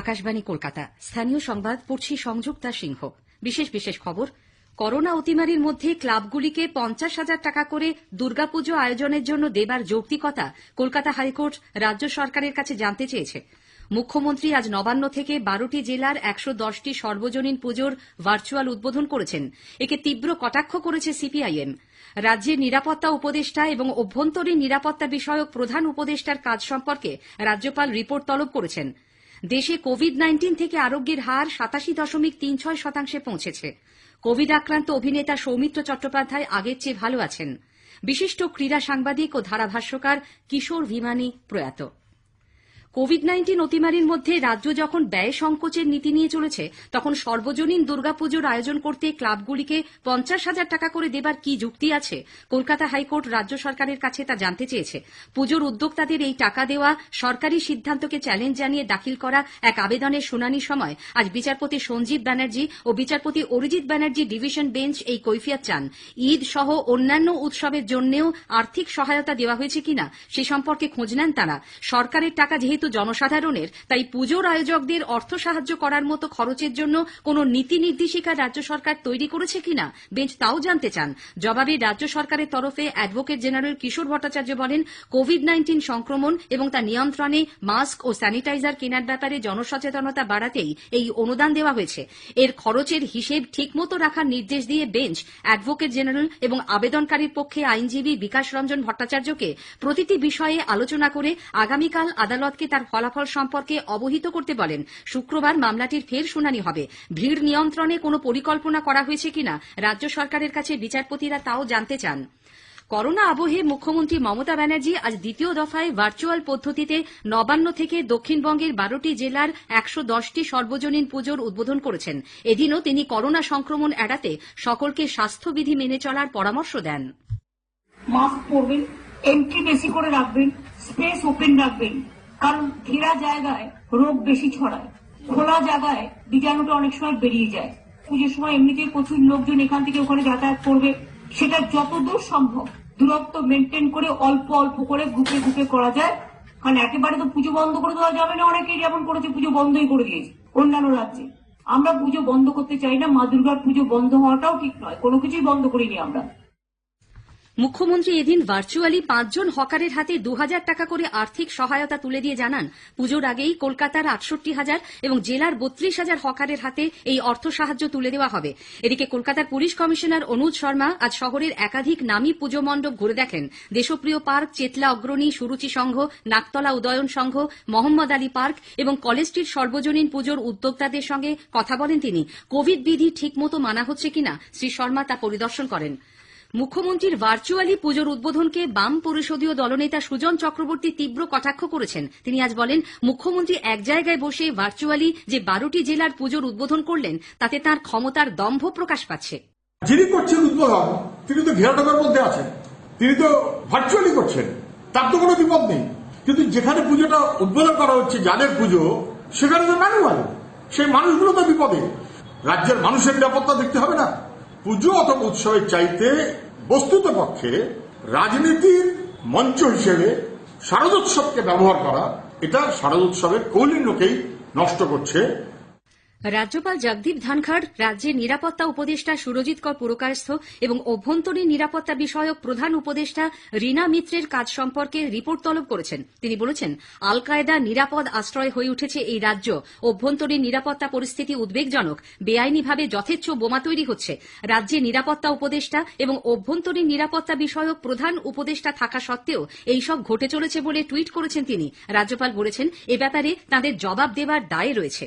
আকাশবাণী, কলকাতা। স্থানীয় সংবাদ, পড়ছি সংযুক্তা সিংহ। বিশেষ বিশেষ খবর, করোনা অতিমারির মধ্যে ক্লাবগুলিকে পঞ্চাশ হাজার টাকা করে দুর্গাপুজো আয়োজনের জন্য দেবার যৌক্তিকতা কলকাতা হাইকোর্ট রাজ্য সরকারের কাছে জানতে চেয়েছে। মুখ্যমন্ত্রী আজ নবান্ন থেকে বারোটি জেলার একশো দশটি সর্বজনীন পুজোর ভার্চুয়াল উদ্বোধন করেছেন। একে তীব্র কটাক্ষ করেছে সিপিআইএম। রাজ্যের নিরাপত্তা উপদেষ্টা এবং অভ্যন্তরীণ নিরাপত্তা বিষয়ক প্রধান উপদেষ্টার কাজ সম্পর্কে রাজ্যপাল রিপোর্ট তলব করেছেন। দেশে কোভিড নাইন্টিন থেকে আরোগ্যের হার সাতাশি দশমিক তিন ছয় শতাংশে পৌঁছেছে। কোভিড আক্রান্ত অভিনেতা সৌমিত্র চট্টোপাধ্যায় আগের চেয়ে ভালো আছেন। বিশিষ্ট ক্রীড়া সাংবাদিক ও ধারাভাষ্যকার কিশোর ভিমানি প্রয়াত। কোভিড নাইন্টিন অতিমারির মধ্যে রাজ্য যখন ব্যয় সংকোচের নীতি নিয়ে চলেছে, তখন সর্বজনীন দুর্গাপুজোর আয়োজন করতে ক্লাবগুলিকে পঞ্চাশ হাজার টাকা করে দেবার কি যুক্তি আছে? কলকাতা হাইকোর্ট রাজ্য সরকারের কাছে তা জানতে চেয়েছে। পুজোর উদ্যোক্তাদের এই টাকা দেওয়া সরকারি সিদ্ধান্তকে চ্যালেঞ্জ জানিয়ে দাখিল করা এক আবেদনের শুনানির সময় আজ বিচারপতি সঞ্জীব ব্যানার্জি ও বিচারপতি অরিজিৎ ব্যানার্জি ডিভিশন বেঞ্চ এই কৈফিয়ত চান। ঈদ সহ অন্যান্য উৎসবের জন্যেও আর্থিক সহায়তা দেওয়া হয়েছে কিনা সে সম্পর্কে খোঁজ নেন তারা। সরকারের টাকা যেহেতু জনসাধারণের, তাই পুজোর আয়োজকদের অর্থ সাহায্য করার মতো খরচের জন্য কোনো নীতি নির্দেশিকা রাজ্য সরকার তৈরি করেছে কিনা, বেঞ্চ তাও জানতে চান। জবাবে রাজ্য সরকারের তরফে অ্যাডভোকেট জেনারেল কিশোর ভট্টাচার্য বলেন, কোভিড নাইন্টিন সংক্রমণ এবং তা নিয়ন্ত্রণে মাস্ক ও স্যানিটাইজার কেনার ব্যাপারে জনসচেতনতা বাড়াতেই এই অনুদান দেওয়া হয়েছে। এর খরচের হিসেব ঠিকমতো রাখার নির্দেশ দিয়ে বেঞ্চ, অ্যাডভোকেট জেনারেল এবং আবেদনকারীর পক্ষে আইনজীবী বিকাশ রঞ্জন ভট্টাচার্যকে প্রতিটি বিষয়ে আলোচনা করে আগামীকাল আদালতকে তার ফলাফল সম্পর্কে অবহিত করতে বলেন, শুক্রবার মামলাটির ফের শুনানি হবে। ভিড় নিয়ন্ত্রণে কোনো পরিকল্পনা করা হয়েছে কিনা, রাজ্য সরকারের কাছে বিচারপতিরা তাও জানতে চান। করোনা আবহে মুখ্যমন্ত্রী মমতা ব্যানার্জি আজ দ্বিতীয় দফায় ভার্চুয়াল পদ্ধতিতে নবান্ন থেকে দক্ষিণবঙ্গের বারোটি জেলার একশো দশটি সর্বজনীন পুজোর উদ্বোধন করেছেন। এদিনও তিনি করোনা সংক্রমণ এড়াতে সকলকে স্বাস্থ্যবিধি মেনে চলার পরামর্শ দেন। মাস্ক পরবেন এন্ট্রি বেশি করে রাখবেন স্পেস ওপেন রাখবেন। কারণ ঘেরা জায়গায় রোগ বেশি ছড়ায়, খোলা জায়গায় বীজাণুটা অনেক সময় বেরিয়ে যায়। পুজোর সময় এমনিতেই প্রচুর লোকজন এখান থেকে ওখানে যাতায়াত করবে। সেটা যতদূর সম্ভব দূরত্ব মেনটেন করে অল্প অল্প করে গ্রুপে গ্রুপে করা যায়। কারণ একেবারে তো পুজো বন্ধ করে দেওয়া যাবে না অনেকেই যেমন করেছে পুজো বন্ধই করে দিয়েছে অন্যান্য রাজ্যে। আমরা পুজো বন্ধ করতে চাই না, মা দুর্গার পুজো বন্ধ হওয়াটাও ঠিক নয়, কোনো কিছুই বন্ধ করিনি আমরা। মুখ্যমন্ত্রী এদিন ভার্চুয়ালি পাঁচজন হকারের হাতে দু হাজার টাকা করে আর্থিক সহায়তা তুলে দিয়ে জানান, পুজোর আগেই কলকাতার আটষট্টি হাজার এবং জেলার বত্রিশ হাজার হকারের হাতে এই অর্থ সাহায্য তুলে দেওয়া হবে। এদিকে কলকাতার পুলিশ কমিশনার অনুজ শর্মা আজ শহরের একাধিক নামী পুজো মণ্ডপ ঘুরে দেখেন। দেশপ্রিয় পার্ক, চেতলা অগ্রণী, সুরুচি সংঘ, নাকতলা উদয়ন সংঘ, মোহাম্মদ আলী পার্ক এবং কলেজ স্ট্রিট সর্বজনীন পুজোর উদ্যোক্তাদের সঙ্গে কথা বলেন তিনি। কোভিড বিধি ঠিকমতো মানা হচ্ছে কিনা? শ্রী শর্মা তা পরিদর্শন করেন। মুখ্যমন্ত্রীর ভার্চুয়ালি পুজোর উদ্বোধনকে বাম পরিষদীয় দলনেতা সুজন চক্রবর্তী তীব্র কটাক্ষ করেছেন। তিনি আজ বলেন, মুখ্যমন্ত্রী এক জায়গায় বসে ভার্চুয়ালি যে বারোটি জেলার পুজোর উদ্বোধন করলেন, তাতে তার ক্ষমতার দম্ভ প্রকাশ পাচ্ছে। যিনি করছেন উদ্বোধন, তিনি তো ঘেরাটোকার মধ্যে আছেন। তিনি তো ভার্চুয়ালি করছেন। তার তো কোনো বিপদ নেই। কিন্তু যেখানে পুজোটা উদ্বোধন করা হচ্ছে, যাদের পুজো, সেখানে তো ম্যানুয়াল সেই মানুষগুলো তো বিপদে। রাজ্যের মানুষের নিরাপত্তা দেখতে হবে না। পুজো অথবা উৎসবের চাইতে বস্তুত পক্ষে রাজনীতির মঞ্চ হিসেবে শারদোৎসবকে ব্যবহার করা এটা শারদোৎসবের কৌলিন্যকেই নষ্ট করছে রাজ্যপাল জগদীপ ধনখড়, রাজ্যের নিরাপত্তা উপদেষ্টা সুরজিৎ কর পুরকায়স্থ এবং অভ্যন্তরীণ নিরাপত্তা বিষয়ক প্রধান উপদেষ্টা রীনা মিত্রের কাজ সম্পর্কে রিপোর্ট তলব করেছেন। তিনি বলেছেন আল কায়দা নিরাপদ আশ্রয় হয়ে উঠেছে এই রাজ্য। অভ্যন্তরীণ নিরাপত্তা পরিস্থিতি উদ্বেগজনক, বেআইনিভাবে যথেচ্ছ বোমা তৈরি হচ্ছে। রাজ্যে নিরাপত্তা উপদেষ্টা এবং অভ্যন্তরীণ নিরাপত্তা বিষয়ক প্রধান উপদেষ্টা থাকা সত্ত্বেও এইসব ঘটে চলেছে বলে টুইট করেছেন তিনি। রাজ্যপাল বলেছেন, এ ব্যাপারে তাঁদের জবাব দেবার দায় রয়েছে।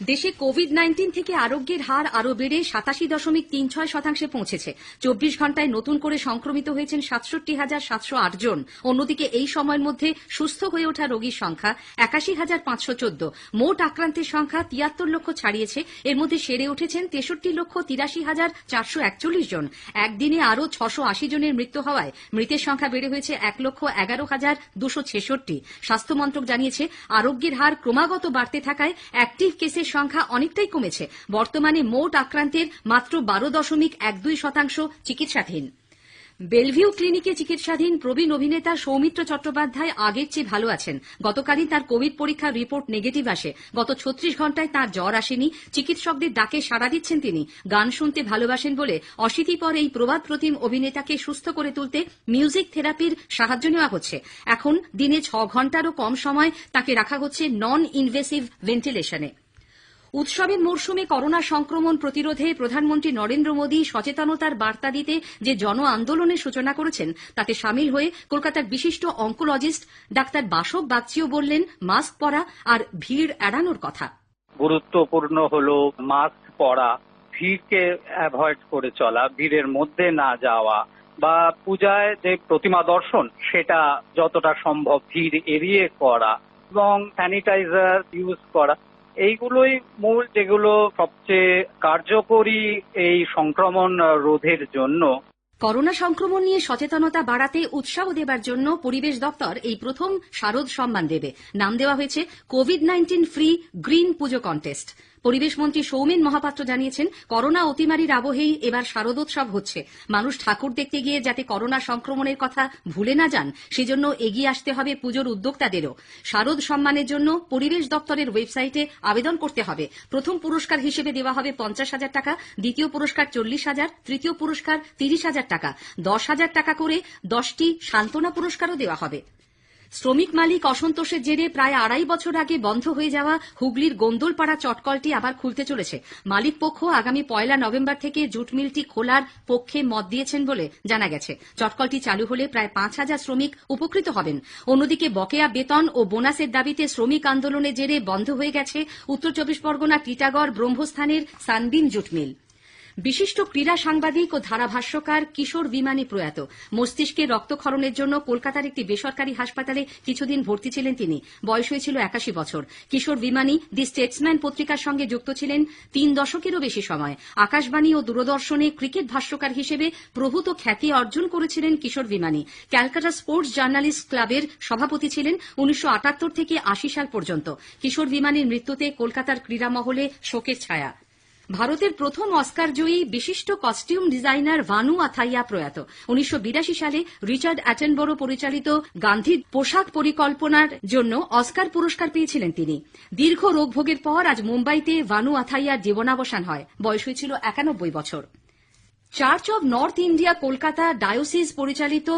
দেশে কোভিড নাইন্টিন থেকে আরোগ্যের হার আরও বেড়ে সাতাশি দশমিক তিন ছয় শতাংশে পৌঁছেছে। চব্বিশ ঘন্টায় নতুন করে সংক্রমিত হয়েছেন সাতষট্টি হাজার সাতশো আট জন। অন্যদিকে এই সময়ের মধ্যে সুস্থ হয়ে ওঠা রোগীর সংখ্যা একাশি হাজার পাঁচশো চোদ্দ। মোট আক্রান্তের সংখ্যা তিয়াত্তর লক্ষ ছাড়িয়েছে। এর মধ্যে সেরে উঠেছেন তেষট্টি লক্ষ তিরাশি হাজার চারশো একচল্লিশ জন। একদিনে আরও ছশো আশি জনের মৃত্যু হওয়ায় মৃতের সংখ্যা বেড়ে হয়েছে এক লক্ষ এগারো হাজার দুশো ছেষট্টি। স্বাস্থ্য মন্ত্রক জানিয়েছে, আরোগ্যের হার ক্রমাগত বাড়তে থাকায় অ্যাক্টিভ কেসের সংখ্যা অনেকটাই কমেছে। বর্তমানে মোট আক্রান্তের মাত্র বারো দশমিক এক দুই শতাংশ চিকিৎসাধীন। বেলভিউ ক্লিনিকে চিকিৎসাধীন প্রবীণ অভিনেতা সৌমিত্র চট্টোপাধ্যায় আগের চেয়ে ভালো আছেন। গতকালই তার কোভিড পরীক্ষার রিপোর্ট নেগেটিভ আসে। গত ছত্রিশ ঘন্টায় তার জ্বর আসেনি। চিকিৎসকদের ডাকে সাড়া দিচ্ছেন তিনি। গান শুনতে ভালোবাসেন বলে অশীতি পর এই প্রবাদ প্রতিম অভিনেতাকে সুস্থ করে তুলতে মিউজিক থেরাপির সাহায্য নেওয়া হচ্ছে। এখন দিনে ছ ঘন্টারও কম সময় তাকে রাখা হচ্ছে নন ইনভেসিভ ভেন্টিলেশনে উৎসবের মরশুমে করোনা সংক্রমণ প্রতিরোধে প্রধানমন্ত্রী নরেন্দ্র মোদী সচেতনতার বার্তা দিতে যে জন আন্দোলনের সূচনা করেছেন, তাতে সামিল হয়ে কলকাতার বিশিষ্ট অঙ্কোলজিস্ট ডাক্তার বাসব বাগচিও বললেন, মাস্ক পরা আর ভিড় এড়ানোর কথা। গুরুত্বপূর্ণ হলো মাস্ক পরা, ভিড়কে অ্যাভয়েড করে চলা, ভিড়ের মধ্যে না যাওয়া বা পূজায় যে প্রতিমা দর্শন, সেটা যতটা সম্ভব ভিড় এড়িয়ে করা এবং স্যানিটাইজার ইউজ করা। এইগুলোই মূল যেগুলো সবচেয়ে কার্যকরী এই সংক্রমণ রোধের জন্য। করোনা সংক্রমণ নিয়ে সচেতনতা বাড়াতে উৎসাহ দেবার জন্য পরিবেশ দপ্তর এই প্রথম শারদ সম্মান দেবে। নাম দেওয়া হয়েছে কোভিড নাইন্টিন ফ্রি গ্রিন পুজো কন্টেস্ট। পরিবেশ মন্ত্রী সৌমেন মহাপাত্র জানিয়েছেন, করোনা অতিমারির আবহেই এবার শারদোৎসব হচ্ছে। মানুষ ঠাকুর দেখতে গিয়ে যাতে করোনা সংক্রমণের কথা ভুলে না যান, সেজন্য এগিয়ে আসতে হবে পুজোর উদ্যোক্তাদেরও। শারদ সম্মানের জন্য পরিবেশ দপ্তরের ওয়েবসাইটে আবেদন করতে হবে। প্রথম পুরস্কার হিসেবে দেওয়া হবে পঞ্চাশ হাজার টাকা, দ্বিতীয় পুরস্কার চল্লিশ হাজার, তৃতীয় পুরস্কার তিরিশ হাজার টাকা। দশ হাজার টাকা করে দশটি সান্ত্বনা পুরস্কারও দেওয়া হবে। শ্রমিক মালিক অসন্তোষের জেরে প্রায় আড়াই বছর আগে বন্ধ হয়ে যাওয়া হুগলির গোন্দলপাড়া চটকলটি আবার খুলতে চলেছে। মালিক পক্ষ আগামী পয়লা নভেম্বর থেকে জুট মিলটি খোলার পক্ষে মত দিয়েছেন বলে জানা গেছে। চটকলটি চালু হলে প্রায় পাঁচ হাজার শ্রমিক উপকৃত হবেন। অন্যদিকে বকেয়া বেতন ও বোনাসের দাবিতে শ্রমিক আন্দোলনের জেরে বন্ধ হয়ে গেছে উত্তর চব্বিশ পরগনা, টিটাগড়, ব্রহ্মস্থানের সানবিন জুট মিল। বিশিষ্ট ক্রীড়া সাংবাদিক ও ধারাভাষ্যকার কিশোর বিমানী প্রয়াত। মস্তিষ্কে রক্তক্ষরণের জন্য কলকাতার একটি বেসরকারি হাসপাতালে কিছুদিন ভর্তি ছিলেন তিনি। বয়স হয়েছিল একাশি বছর। কিশোর বিমানী দি স্টেটসম্যান পত্রিকার সঙ্গে যুক্ত ছিলেন তিন দশকেরও বেশি সময়। আকাশবাণী ও দূরদর্শনে ক্রিকেট ভাষ্যকার হিসেবে প্রভূত খ্যাতি অর্জন করেছিলেন Kishore Bimani. Calcutta sports journalist ক্লাবের সভাপতি ছিলেন উনিশশো আটাত্তর থেকে আশি সাল পর্যন্ত। কিশোর বিমানীর মৃত্যুতে কলকাতার ক্রীড়া মহলে শোকের ছায়া। ভারতের প্রথম অস্কার জয়ী বিশিষ্ট কস্টিউম ডিজাইনার ভানু আথাইয়া প্রয়াত। উনিশশো বিরাশি সালে রিচার্ড অ্যাটেনবরো পরিচালিত গান্ধীর পোশাক পরিকল্পনার জন্য অস্কার পুরস্কার পেয়েছিলেন তিনি। দীর্ঘ রোগভোগের পর আজ মুম্বাইতে ভানু আথাইয়ার জীবনাবসান হয়। বয়স হয়েছিল একানব্বই বছর। Church of North India, Kolkata diocese পরিচালিত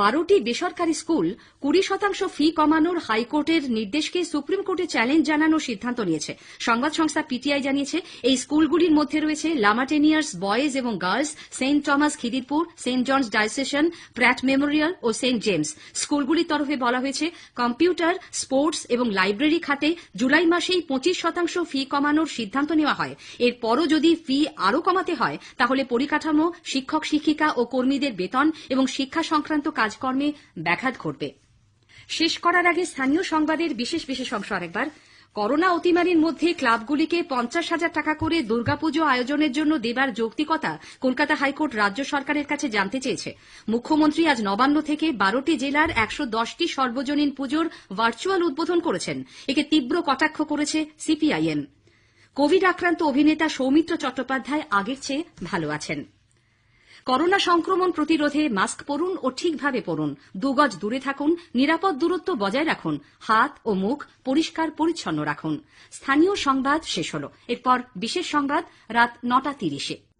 বারোটি বেসরকারি স্কুল কুড়ি শতাংশ ফি কমানোর হাইকোর্টের নির্দেশকে সুপ্রিম কোর্টে চ্যালেঞ্জ জানানোর সিদ্ধান্ত নিয়েছে। সংবাদ সংস্থা পিটিআই জানিয়েছে, এই স্কুলগুলির মধ্যে রয়েছে লামাটেনিয়ার্স, বয়েজ এবং girls, Saint Thomas Khidirpur, Saint John's diocesan, Pratt Memorial ও সেন্ট জেমস। স্কুলগুলির তরফে বলা হয়েছে, কম্পিউটার, স্পোর্টস এবং লাইব্রেরি খাতে জুলাই মাসেই পঁচিশ শতাংশ ফি কমানোর সিদ্ধান্ত নেওয়া হয়। এরপরও যদি ফি আরও কমাতে হয়, তাহলে পরিকাঠামো শিক্ষক শিক্ষিকা ও কর্মীদের বেতন এবং শিক্ষা সংক্রান্ত কাজকর্মে ব্যাঘাত ঘটবে। শেষ করার আগে স্থানীয় সংবাদের বিশেষ বিশেষ অংশ আরেকবার। করোনা অতিমারির মধ্যে ক্লাবগুলিকে পঞ্চাশ হাজার টাকা করে দুর্গাপুজো আয়োজনের জন্য দেবার যৌক্তিকতা কলকাতা হাইকোর্ট রাজ্য সরকারের কাছে জানতে চেয়েছে। মুখ্যমন্ত্রী আজ নবান্ন থেকে বারোটি জেলার একশো দশটি সর্বজনীন পুজোর ভার্চুয়াল উদ্বোধন করেছেন। একে তীব্র কটাক্ষ করেছে সিপিআইএম। কোভিড আক্রান্ত অভিনেতা সৌমিত্র চট্টোপাধ্যায় আগের চেয়ে ভালো আছেন। করোনা সংক্রমণ প্রতিরোধে মাস্ক পরুন ও ঠিকভাবে পরুন। দুগজ দূরে থাকুন, নিরাপদ দূরত্ব বজায় রাখুন, হাত ও মুখ পরিষ্কার পরিচ্ছন্ন রাখুন। স্থানীয় সংবাদ শেষ হল। এরপর বিশেষ সংবাদ রাত নটা তিরিশে।